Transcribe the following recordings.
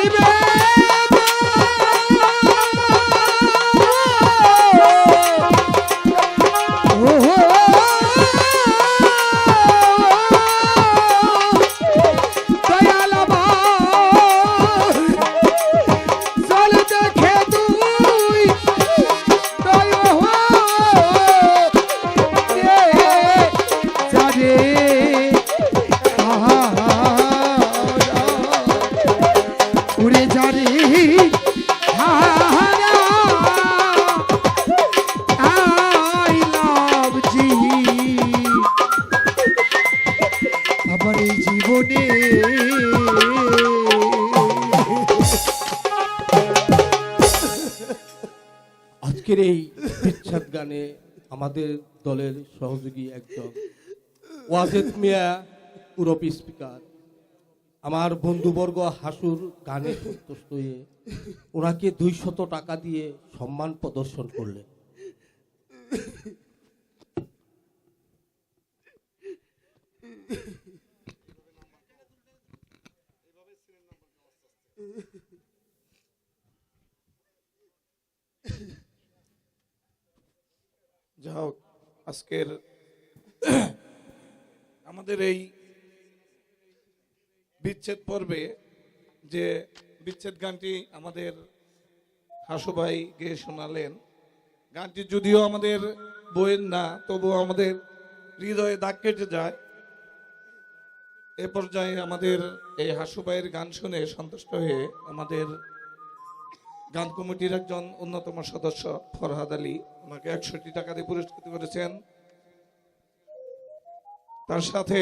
চিনিবে আমার এই জীবনে। আজকের এই বিচ্ছেদ গানে আমাদের দলের সহযোগী একজন ওয়াজেদ মিয়া, উরপি স্পিকার। আমার বন্ধুবর্গ হাসুর গানে সন্তুষ্ট হয়ে ওনাকে দুইশত টাকা দিয়ে সম্মান প্রদর্শন করলেন। যা হোক আজকের আমাদের এই বিচ্ছেদ পর্বে যে বিচ্ছেদ গানটি আমাদের হাসু ভাই গেয়ে শোনালেন, গানটি যদিও আমাদের বইয়ের না, তবুও আমাদের হৃদয়ে দাগ কেটে যায়। এ পর্যায়ে আমাদের এই হাসুবাইয়ের গান শুনে সন্তুষ্ট হয়ে আমাদের গান কমিটির একজন অন্যতম সদস্য ফরহাদ আলী ওনাকে একষট্টি টাকা দিয়ে পুরস্কৃত করেছেন। তার সাথে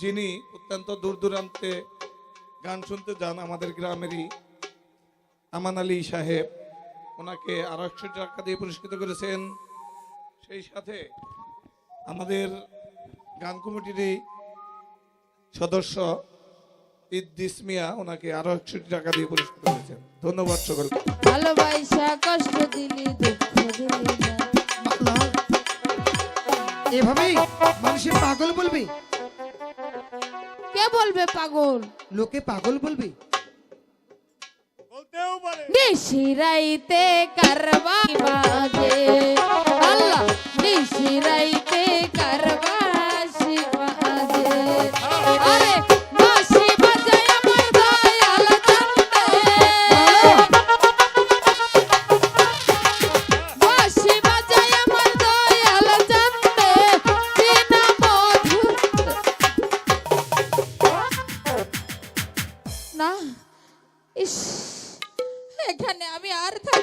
যিনি অত্যন্ত দূর দূরান্তে গান শুনতে যান আমাদের গ্রামেরই আমান আলী সাহেব, ওনাকে আরও একষট্টি টাকা দিয়ে পুরস্কৃত করেছেন। সেই সাথে আমাদের গান কমিটিরই সদস্য ইদ্দিস মিয়া ওনাকে আরও একষট্টি টাকা দিয়ে পুরস্কৃত করেছেন। ধন্যবাদ সকলকে। ভালোবাসা কষ্ট দিলি দুঃখ দিলি এভাবেই মানুষের পাগল বলবে? কে বলবে পাগল? লোকে পাগল বলবে? নিশিরাইতে কারবাই বাজে। আল্লাহ নিশিরাইতে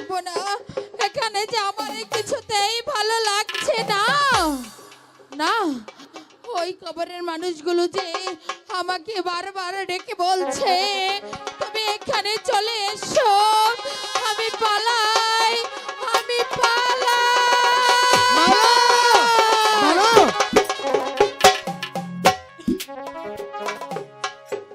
পারব না। এখানে যে আমার কিছুতেই ভালো লাগছে না। না, ওই কবরের মানুষগুলো যে আমাকে বারবার ডেকে বলছে, তুমি এখানে চলে এসো, আমি পালা